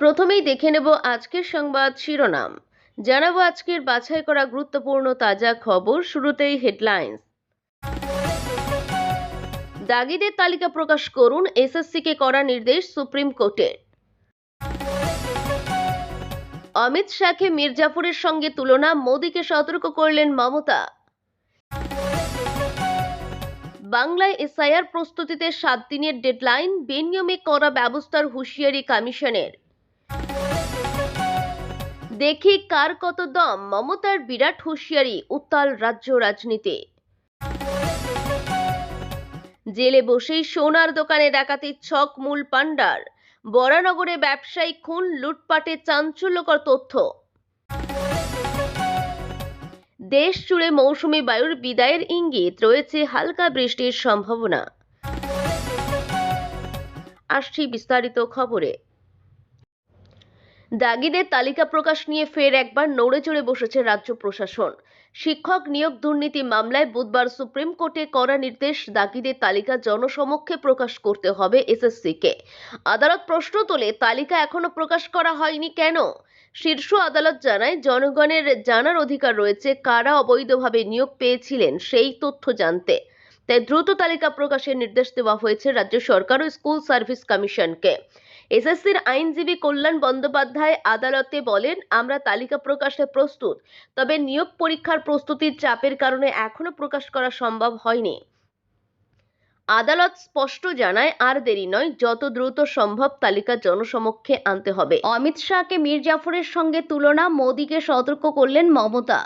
প্রথমেই দেখে নেব আজকের সংবাদ শিরোনাম। জানাব আজকের বাছাই করা গুরুত্বপূর্ণ তাজা খবর, শুরুতেই হেডলাইন্স। দাগিদের তালিকা প্রকাশ করুন, এসএসসিকে করা নির্দেশ সুপ্রিম কোর্টের। অমিত শাহকে মীর জাফরের সঙ্গে তুলনা, মোদীকে সতর্ক করলেন মমতা। বাংলায় এসআইআর প্রস্তুতিতে সাত দিনের ডেডলাইন, বেনিয়মে করা ব্যবস্থার হুঁশিয়ারি কমিশনের। দেখি কার কত দম। মমতার বিরাট হুঁশিয়ারি, উত্তাল রাজ্য রাজনীতি। জেলে বসেই সোনার দোকানে ডাকাতির ছক মূল পাণ্ডার। বরানগরে ব্যবসায়ী খুন, লুটপাটে চাঞ্চল্যকর তথ্য। দেশ জুড়ে মৌসুমী বায়ুর বিদায়ের ইঙ্গিত, রয়েছে হালকা বৃষ্টির সম্ভাবনা। আসছি বিস্তারিত খবরে। দাগিদের তালিকা প্রকাশ নিয়ে ফের একবার নড়ে চড়ে বসেছে রাজ্য প্রশাসন। শিক্ষক নিয়োগ দুর্নীতি মামলায় বুধবার সুপ্রিম কোর্টে করা নির্দেশ, দাগিদের তালিকা জনসমক্ষে প্রকাশ করতে হবে এসএসসিকে। আদালত প্রশ্ন তোলে, তালিকা এখনও প্রকাশ করা হয়নি কেন? শীর্ষ আদালত জানায়, জনগণের জানার অধিকার রয়েছে, কারা অবৈধভাবে নিয়োগ পেয়েছিলেন সেই তথ্য জানতে। তাই দ্রুত তালিকা প্রকাশের নির্দেশ দেওয়া হয়েছে রাজ্য সরকার ও স্কুল সার্ভিস কমিশনকে। এসএসসির আইনজীবী কল্যাণ বন্দ্যোপাধ্যায় আদালতে বলেন, আমরা তালিকা প্রকাশে প্রস্তুত, তবে নিয়োগ পরীক্ষার প্রস্তুতির চাপের কারণে এখনও প্রকাশ করা সম্ভব হয়নি। আদালত স্পষ্ট জানায়, আর দেরি নয়, যত দ্রুত সম্ভব তালিকা জনসমক্ষে আনতে হবে। অমিত শাহকে মীর জাফরের সঙ্গে তুলনা, মোদীকে সতর্ক করলেন মমতা।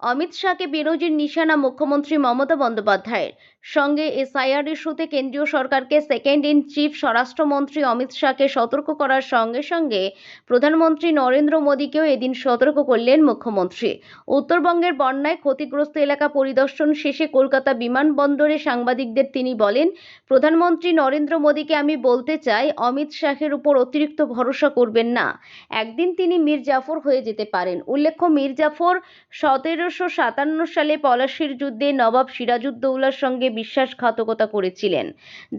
অমিত শাহকে বিরোধীর নিশানা মুখ্যমন্ত্রী মমতা বন্দ্যোপাধ্যায়ের। সঙ্গে এসআইআর ইস্যুতে কেন্দ্রীয় সরকারকে সেকেন্ড ইন চিফ স্বরাষ্ট্রমন্ত্রী অমিত শাহকে সতর্ক করার সঙ্গে সঙ্গে প্রধানমন্ত্রী নরেন্দ্র মোদীকেও এদিন সতর্ক করলেন মুখ্যমন্ত্রী। উত্তরবঙ্গের বন্যায় ক্ষতিগ্রস্ত এলাকা পরিদর্শন শেষে কলকাতা বিমানবন্দরে সাংবাদিকদের তিনি বলেন, প্রধানমন্ত্রী নরেন্দ্র মোদীকে আমি বলতে চাই, অমিত শাহের উপর অতিরিক্ত ভরসা করবেন না। একদিন তিনি মীর জাফর হয়ে যেতে পারেন। উল্লেখ্য, মীর জাফর সতেরোশো সাতান্ন সালে পলাশির যুদ্ধে নবাব সিরাজউদ্দৌলার সঙ্গে বিশ্বাসঘাতকতা করেছিলেন,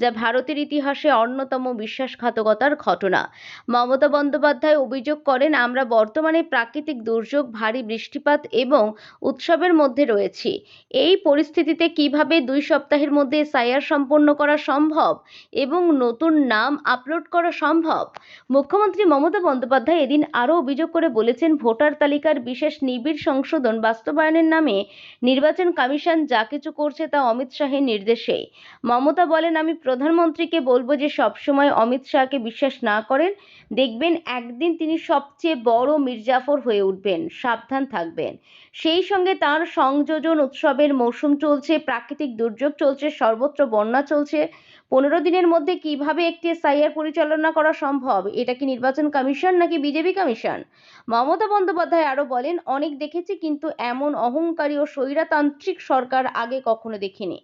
যা ভারতের ইতিহাসে অন্যতম বিশ্বাসঘাতকতার ঘটনা। মমতা বন্দ্যোপাধ্যায় অভিযোগ করেন, আমরা বর্তমানে প্রাকৃতিক দুর্যোগ, ভারী বৃষ্টিপাত এবং উৎসবের মধ্যে রয়েছি। এই পরিস্থিতিতে কীভাবে দুই সপ্তাহের মধ্যে সাইয়ার সম্পন্ন করা সম্ভব এবং নতুন নাম আপলোড করা সম্ভব? মুখ্যমন্ত্রী মমতা বন্দ্যোপাধ্যায় এদিন আরও অভিযোগ করে বলেছেন, ভোটার তালিকার বিশেষ নিবিড় সংশোধন বাস্তবায়নের নামে নির্বাচন কমিশন যা কিছু করছে তা অমিত শাহের নির্দেশে মমতা বলেন, আমি প্রধানমন্ত্রীকে বলব যে, সবসময় অমিত শাহকে বিশ্বাস না করেন। দেখবেন, একদিন তিনি সবচেয়ে বড় মির্জাফর হয়ে উঠবেন, সাবধান থাকবেন। সেই সঙ্গে তার সংযোজন উৎসবের মৌসুম চলছে, প্রাকৃতিক দুর্যোগ চলছে, সর্বত্র বন্যা চলছে। পনেরো দিনের মধ্যে কীভাবে একটি এসআইআর পরিচালনা করা সম্ভব? এটা কি নির্বাচন কমিশন নাকি বিজেপি কমিশন? মমতা বন্দ্যোপাধ্যায় আরও বলেন, অনেক দেখেছি, কিন্তু এমন অহংকারী ও স্বৈরতান্ত্রিক সরকার আগে কখনো দেখিনি।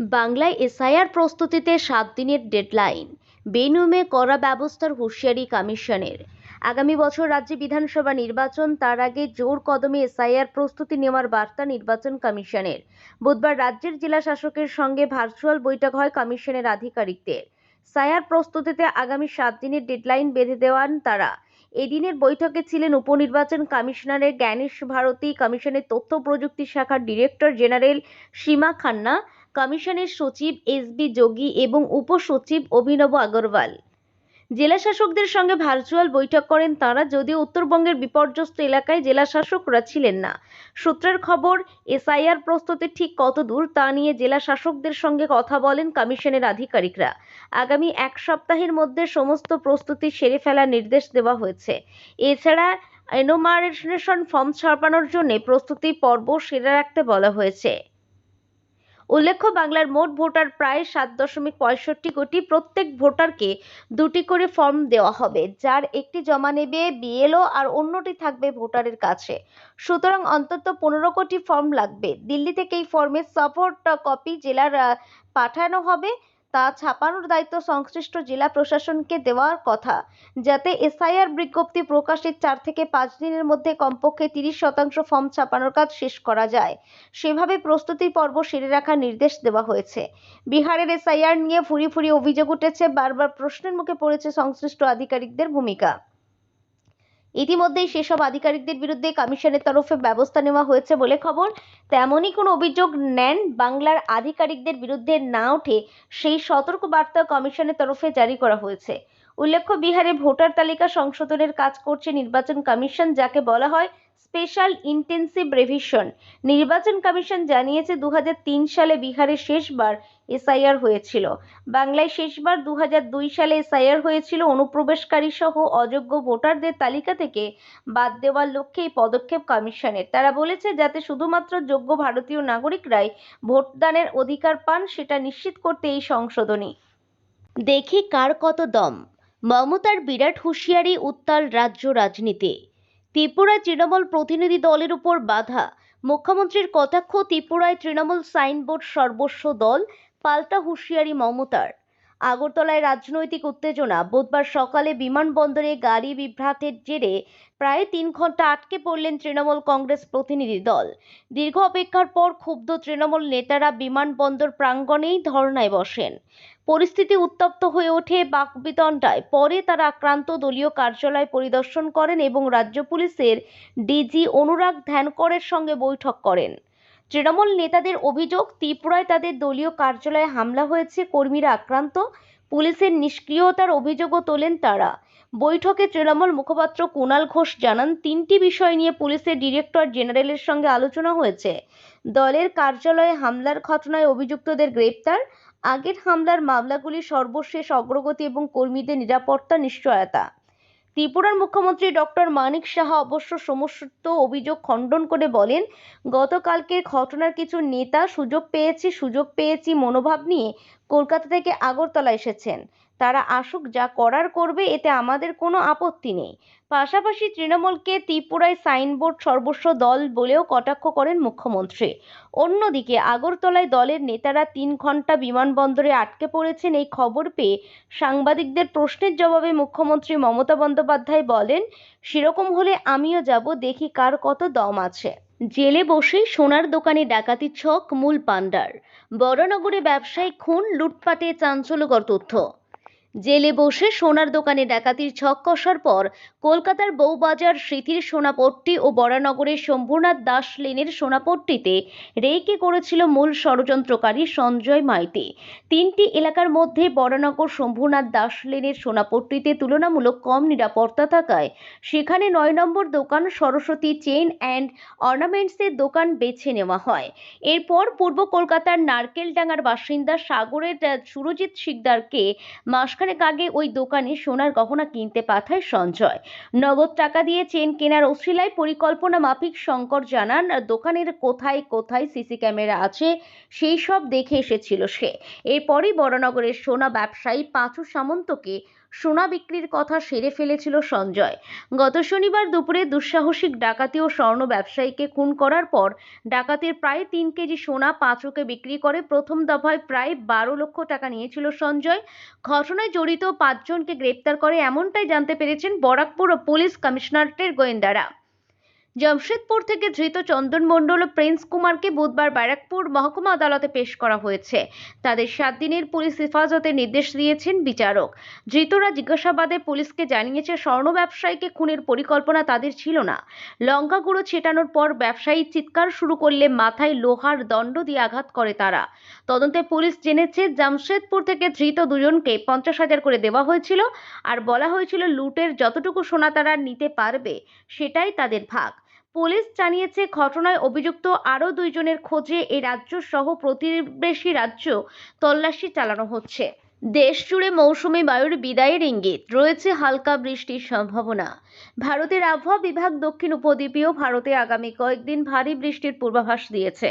বাংলায় এসআইআর প্রস্তুতিতে সাত দিনের ডেডলাইন। বেনুমে করা ব্যবস্থার হুঁশিয়ারি কমিশনের। আগামী বছর রাজ্যে বিধানসভা নির্বাচন, তার আগে জোর কদমে এসআইআর প্রস্তুতি নেওয়ার বার্তা নির্বাচন কমিশনের। বুধবার রাজ্যের জেলা শাসকের সঙ্গে ভার্চুয়াল বৈঠক হয় কমিশনের আধিকারিকদের। সায়ার প্রস্তুতিতে আগামী সাত দিনের ডেডলাইন বেঁধে দেওয়ান তারা। এদিনের বৈঠকে ছিলেন উপনির্বাচন কমিশনারের জ্ঞানেশ ভারতী, কমিশনের তথ্য প্রযুক্তি শাখার ডিরেক্টর জেনারেল সীমা খান্না কমিশনের সচিব এস বি যোগী এবং উপসচিব অভিনব আগরওয়াল। জেলা শাসকদের সঙ্গে ভার্চুয়াল বৈঠক করেন তারা, যদিও উত্তরবঙ্গের বিপর্যস্ত এলাকায় জেলা শাসকরা ছিলেন না। সূত্রের খবর, এসআইআর প্রস্তুতি ঠিক কত দূর তা নিয়ে জেলা শাসকদের সঙ্গে কথা বলেন কমিশনের আধিকারিকরা। আগামী এক সপ্তাহের মধ্যে সমস্ত প্রস্তুতি সেরে ফেলার নির্দেশ দেওয়া হয়েছে। এছাড়া এনোমারেশন ফর্ম ছাপানোর জন্য প্রস্তুতি পর্ব সেরে রাখতে বলা হয়েছে। উল্লেখ্য, বাংলার মোট ভোটার প্রায় সাত দশমিক পঁয়ষট্টি কোটি। প্রত্যেক ভোটারকে দুটি করে ফর্ম দেওয়া হবে, যার একটি জমা নেবে বিএলও আর অন্যটি থাকবে ভোটারের কাছে। সুতরাং অন্তত পনেরো কোটি ফর্ম লাগবে। দিল্লি থেকে এই ফর্মের সফট কপি জেলার পাঠানো হবে। তা ছাপানোর দায়িত্ব সংশ্লিষ্ট জেলা প্রশাসনকে দেওয়ার কথা, যাতে এসআইআর বিজ্ঞপ্তি প্রকাশের চার থেকে পাঁচ দিনের মধ্যে কমপক্ষে তিরিশ শতাংশ ফর্ম ছাপানোর কাজ শেষ করা যায়। সেভাবে প্রস্তুতি পর্ব সেরে রাখার নির্দেশ দেওয়া হয়েছে। বিহারের এসআইআর নিয়ে ফুরি ফুরি অভিযোগ উঠেছে, বারবার প্রশ্নের মুখে পড়েছে সংশ্লিষ্ট আধিকারিকদের ভূমিকা। ইতিমধ্যেই সেসব আধিকারিকদের বিরুদ্ধে কমিশনের তরফে ব্যবস্থা নেওয়া হয়েছে বলে খবর। তেমনই কোনো অভিযোগ নেন বাংলার আধিকারিকদের বিরুদ্ধে না ওঠে সেই সতর্ক বার্তা কমিশনের তরফে জারি করা হয়েছে। উল্লেখ্য, বিহারে ভোটার তালিকা সংশোধনের কাজ করছে নির্বাচন কমিশন, যাকে বলা হয় স্পেশাল ইন্টেন্সিভ রেভিশন। নির্বাচন কমিশন জানিয়েছে দু হাজার তিন সালে বিহারে শেষবার এসআইআর হয়েছিল। বাংলায় শেষবার দু হাজার দুই সালে এসআইআর হয়েছিল। অনুপ্রবেশকারী সহ অযোগ্য ভোটারদের তালিকা থেকে বাদ দেওয়ার লক্ষ্যে এই পদক্ষেপ কমিশনের। তারা বলেছে, যাতে শুধুমাত্র যোগ্য ভারতীয় নাগরিকরাই ভোটদানের অধিকার পান, সেটা নিশ্চিত করতে এই সংশোধনী। দেখি কার কত দম। মমতার বিরাট হুঁশিয়ারি উত্তাল রাজ্য রাজনীতি। ত্রিপুরা তৃণমূল প্রতিনিধি দলের উপর বাধা। মুখ্যমন্ত্রীর কটাক্ষ, ত্রিপুরায় তৃণমূল সাইনবোর্ড সর্বস্ব দল, পাল্টা হুঁশিয়ারি মমতার। আগরতলায় রাজনৈতিক উত্তেজনা, বুধবার সকালে বিমানবন্দরে গাড়ি বিভ্রাটের জেরে প্রায় তিন ঘণ্টা আটকে পড়লেন তৃণমূল কংগ্রেস প্রতিনিধি দল। দীর্ঘ অপেক্ষার পর ক্ষুব্ধ তৃণমূল নেতারা বিমানবন্দর প্রাঙ্গণেই ধর্নায় বসেন। পরিস্থিতি উত্তপ্ত হয়ে ওঠে বাকবিতণ্ডায়। পরে তারা আক্রান্ত দলীয় কার্যালয় পরিদর্শন করেন এবং রাজ্য পুলিশের ডিজি অনুরাগ ধ্যানকরের সঙ্গে বৈঠক করেন। তৃণমূল নেতাদের অভিযোগ, ত্রিপুরায় তাদের দলীয় কার্যালয়ে হামলা হয়েছে, কর্মীরা আক্রান্ত, পুলিশের নিষ্ক্রিয়তার অভিযোগও তোলেন তারা। বৈঠকে তৃণমূল মুখপাত্র কুণাল ঘোষ জানান, তিনটি বিষয় নিয়ে পুলিশের ডিরেক্টর জেনারেলের সঙ্গে আলোচনা হয়েছে। দলের কার্যালয়ে হামলার ঘটনায় অভিযুক্তদের গ্রেপ্তার আগের হামলার মামলাগুলির সর্বশেষ অগ্রগতি এবং কর্মীদের নিরাপত্তা, নিশ্চয়তা। ত্রিপুরার মুখ্যমন্ত্রী ডক্টর মানিক সাহা অবশ্য সমস্ত অভিযোগ খণ্ডন করে বলেন গতকালকের ঘটনার কিছু নেতা সুযোগ পেয়েছি সুযোগ পেয়েছি মনোভাব নিয়ে কলকাতা থেকে আগরতলা এসেছেন। তারা আসুক, যা করার করবে, এতে আমাদের কোনো আপত্তি নেই। পাশাপাশি তৃণমূলকে ত্রিপুরায় সাইনবোর্ড সর্বস্ব দল বলেও কটাক্ষ করেন মুখ্যমন্ত্রী। অন্যদিকে আগরতলায় দলের নেতারা তিন ঘণ্টা বিমানবন্দরে আটকে পড়েছেন এই খবর পেয়ে সাংবাদিকদের প্রশ্নের জবাবে মুখ্যমন্ত্রী মমতা বন্দ্যোপাধ্যায় বলেন, সেরকম হলে আমিও যাব, দেখি কার কত দম আছে। জেলে বসে সোনার দোকানে ডাকাতি ছক মূল পাণ্ডার। বড়নগরে ব্যবসায়ী খুন, লুটপাটে চাঞ্চল্যকর তথ্য। জেলে বসে সোনার দোকানে ডাকাতির ছক কষার পর কলকাতার বউবাজার স্মৃতির সোনাপট্টি ও বরানগরের শম্ভুনাথ দাস লেনের সোনাপট্টিতে রেইকে করেছিল মূল ষড়যন্ত্রকারী সঞ্জয় মাইতি। তিনটি এলাকার মধ্যে বরানগর শম্ভুনাথ দাস লেনের সোনাপট্টিতে তুলনামূলক কম নিরাপত্তা থাকায় সেখানে নয় নম্বর দোকান, সরস্বতী চেন অ্যান্ড অর্নামেন্টসের দোকান বেছে নেওয়া হয়। এরপর পূর্ব কলকাতার নারকেলডাঙ্গার বাসিন্দা সাগরের সুরজিৎ শিকদারকে মাসখানেক আগে ওই দোকানে সোনার গহনা কিনতে পাঠায় সঞ্জয়। নগদ টাকা দিয়ে চেন কেনার অশিলায় পরিকল্পনা মাফিক শঙ্কর জানান, দোকানের কোথায় কোথায় সিসি ক্যামেরা আছে সেই সব দেখে এসেছিল সে। এরপরই বড়নগরের সোনা ব্যবসায়ী পাঁচু সামন্তকে সোনা বিক্রির কথা সেরে ফেলেছিল সঞ্জয়। গত শনিবার দুপুরে দুঃসাহসিক ডাকাতি ও স্বর্ণ ব্যবসায়ীকে খুন করার পর ডাকাতির প্রায় তিন কেজি সোনা পাঁচুকে বিক্রি করে প্রথম দফায় প্রায় বারো লক্ষ টাকা নিয়েছিল সঞ্জয়। ঘটনায় জড়িত পাঁচজনকে গ্রেপ্তার করে এমনটাই জানতে পেরেছেন বরাকপুর ও পুলিশ কমিশনারেটের গোয়েন্দারা। জামশেদপুর থেকে ধৃত চন্দন মণ্ডল ও প্রিন্স কুমারকে বুধবার ব্যারাকপুর মহকুমা আদালতে পেশ করা হয়েছে। তাদের সাত দিনের পুলিশ হেফাজতের নির্দেশ দিয়েছেন বিচারক। ধৃতরা জিজ্ঞাসাবাদে পুলিশকে জানিয়েছে, স্বর্ণ ব্যবসায়ীকে খুনের পরিকল্পনা তাদের ছিল না। লঙ্কা গুঁড়ো ছেটানোর পর ব্যবসায়ী চিৎকার শুরু করলে মাথায় লোহার দণ্ড দিয়ে আঘাত করে তারা। তদন্তে পুলিশ জেনেছে, জামশেদপুর থেকে ধৃত দুজনকে পঞ্চাশ হাজার করে দেওয়া হয়েছিল আর বলা হয়েছিল, লুটের যতটুকু সোনা তারা নিতে পারবে, সেটাই তাদের ভাগ। পুলিশ জানিয়েছে, ঘটনায় অভিযুক্ত আরও দুইজনের খোঁজে এ রাজ্য সহ প্রতিবেশী রাজ্য তল্লাশি চালানো হচ্ছে। দেশ জুড়ে মৌসুমি বায়ুর বিদায়ের ইঙ্গিত, রয়েছে হালকা বৃষ্টির সম্ভাবনা। ভারতের আবহাওয়া বিভাগ দক্ষিণ উপদ্বীপীয় ভারতে আগামী কয়েকদিন ভারী বৃষ্টির পূর্বাভাস দিয়েছে।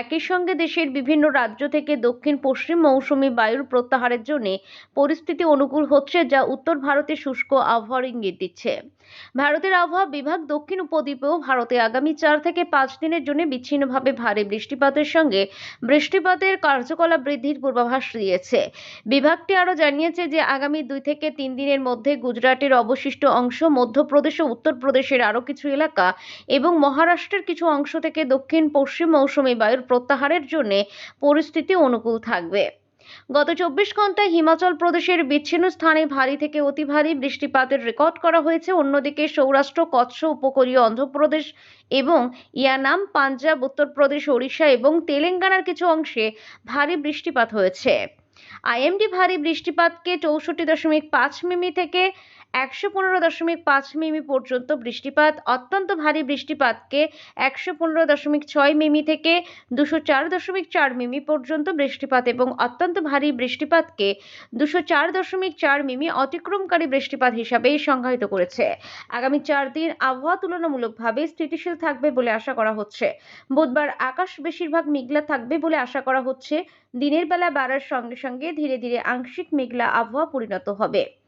একই সঙ্গে দেশের বিভিন্ন রাজ্য থেকে দক্ষিণ পশ্চিম মৌসুমি বায়ুর প্রত্যাহারের জন্য পরিস্থিতি অনুকূল হচ্ছে যা উত্তর ভারতে শুষ্ক আবহাওয়ার ইঙ্গিত দিচ্ছে। ভারতের আবহাওয়া বিভাগ দক্ষিণ উপদ্বীপেও ভারতে আগামী চার থেকে পাঁচ দিনের জন্য বিচ্ছিন্নভাবে ভারী বৃষ্টিপাতের সঙ্গে বৃষ্টিপাতের কার্যকলাপ বৃদ্ধির পূর্বাভাস দিয়েছে। বিভাগটি আরও জানিয়েছে যে আগামী দুই থেকে তিন দিনের মধ্যে গুজরাটের অবশিষ্ট অংশ, মধ্যপ্রদেশ ও উত্তরপ্রদেশের আরও কিছু এলাকা এবং মহারাষ্ট্রের কিছু অংশ থেকে দক্ষিণ পশ্চিম মৌসুমী বায়ুর প্রত্যাহারের জন্য পরিস্থিতি অনুকূল থাকবে। গত চব্বিশ ঘন্টায় হিমাচল প্রদেশের বিচ্ছিন্ন স্থানে ভারী থেকে অতি ভারী বৃষ্টিপাতের রেকর্ড করা হয়েছে। অন্যদিকে সৌরাষ্ট্র, কচ্ছ, উপকূলীয় অন্ধ্রপ্রদেশ এবং ইয়ানাম, পাঞ্জাব, উত্তরপ্রদেশ, ওড়িশা এবং তেলেঙ্গানার কিছু অংশে ভারী বৃষ্টিপাত হয়েছে। আইএমডি ভারী বৃষ্টিপাতকে চৌষট্টি দশমিক পাঁচ মিমি থেকে একশো পনেরো দশমিক পাঁচ মিমি পর্যন্ত বৃষ্টিপাত, অত্যন্ত ভারী বৃষ্টিপাতকে একশো পনেরো দশমিক ছয় মিমি থেকে দুশো চার দশমিক চার মিমি পর্যন্ত বৃষ্টিপাত এবং অত্যন্ত ভারী বৃষ্টিপাতকে দুশো চার দশমিক চার মিমি অতিক্রমকারী বৃষ্টিপাত হিসাবে সংজ্ঞায়িত করেছে। আগামী চার দিন আবহাওয়া তুলনামূলকভাবে স্থিতিশীল থাকবে বলে আশা করা হচ্ছে। বুধবার আকাশ বেশিরভাগ মেঘলা থাকবে বলে আশা করা হচ্ছে। দিনের বেলা বাড়ার সঙ্গে সঙ্গে ধীরে ধীরে আংশিক মেঘলা আবহাওয়া পরিণত হবে।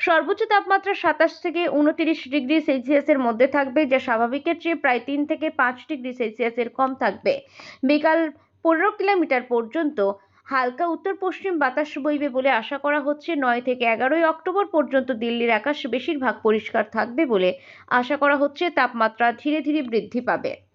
সর্বোচ্চ তাপমাত্রা সাতাশ থেকে উনতিরিশ ডিগ্রি সেলসিয়াসের মধ্যে থাকবে, যা স্বাভাবিকের চেয়ে প্রায় তিন থেকে পাঁচ ডিগ্রি সেলসিয়াসের কম থাকবে। বিকাল পনেরো কিলোমিটার পর্যন্ত হালকা উত্তর পশ্চিম বাতাস বইবে বলে আশা করা হচ্ছে। নয় থেকে এগারোই অক্টোবর পর্যন্ত দিল্লির আকাশ বেশিরভাগ পরিষ্কার থাকবে বলে আশা করা হচ্ছে। তাপমাত্রা ধীরে ধীরে বৃদ্ধি পাবে।